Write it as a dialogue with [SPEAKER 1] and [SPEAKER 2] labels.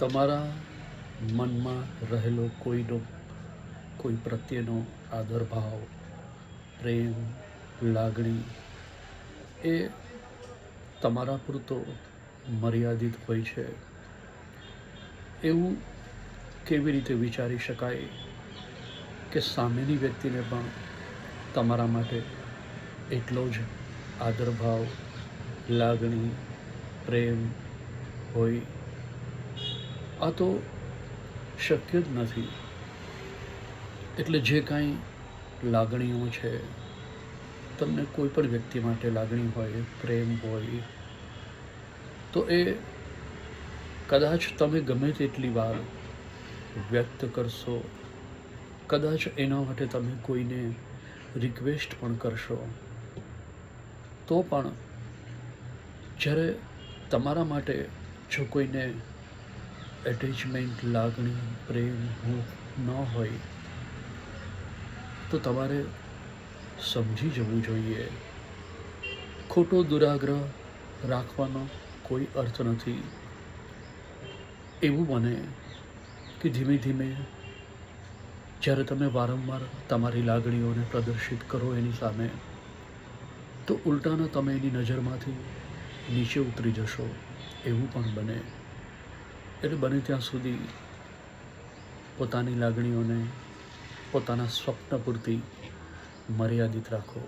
[SPEAKER 1] તમારા મનમાં રહેલો કોઈનો, કોઈ પ્રત્યેનો આદરભાવ પ્રેમ, લાગણી, એ તમારા પૂરતો મર્યાદિત હોય છે. એવું કેવી રીતે વિચારી શકાય કે સામેની વ્યક્તિને પણ તમારા માટે એટલો જ આદરભાવ લાગણી, પ્રેમ હોય? આ તો શક્ય જ નથી. એટલે જે કાંઈ લાગણીઓ છે, તમને કોઈ પણ વ્યક્તિ માટે લાગણી હોય, પ્રેમ હોય, તો એ કદાચ તમે ગમે તેટલી વાર વ્યક્ત કરશો, કદાચ એના માટે તમે કોઈને રિક્વેસ્ટ પણ કરશો, તો પણ જ્યારે તમારા માટે જો કોઈને એટેચમેન્ટ લાગણી, પ્રેમ ભૂખ ન હોય, તો તમારે સમજી જવું જોઈએ. ખોટો દુરાગ્રહ રાખવાનો કોઈ અર્થ નથી. એવું બને કે ધીમે ધીમે જ્યારે તમે વારંવાર તમારી લાગણીઓને પ્રદર્શિત કરો એની સામે, તો ઉલટાના તમે એની નજરમાંથી નીચે ઉતરી જશો. એવું પણ બને. એટલે બને ત્યાં સુધી પોતાની લાગણીઓને પોતાના સ્વપ્ન પૂરતી મર્યાદિત રાખો.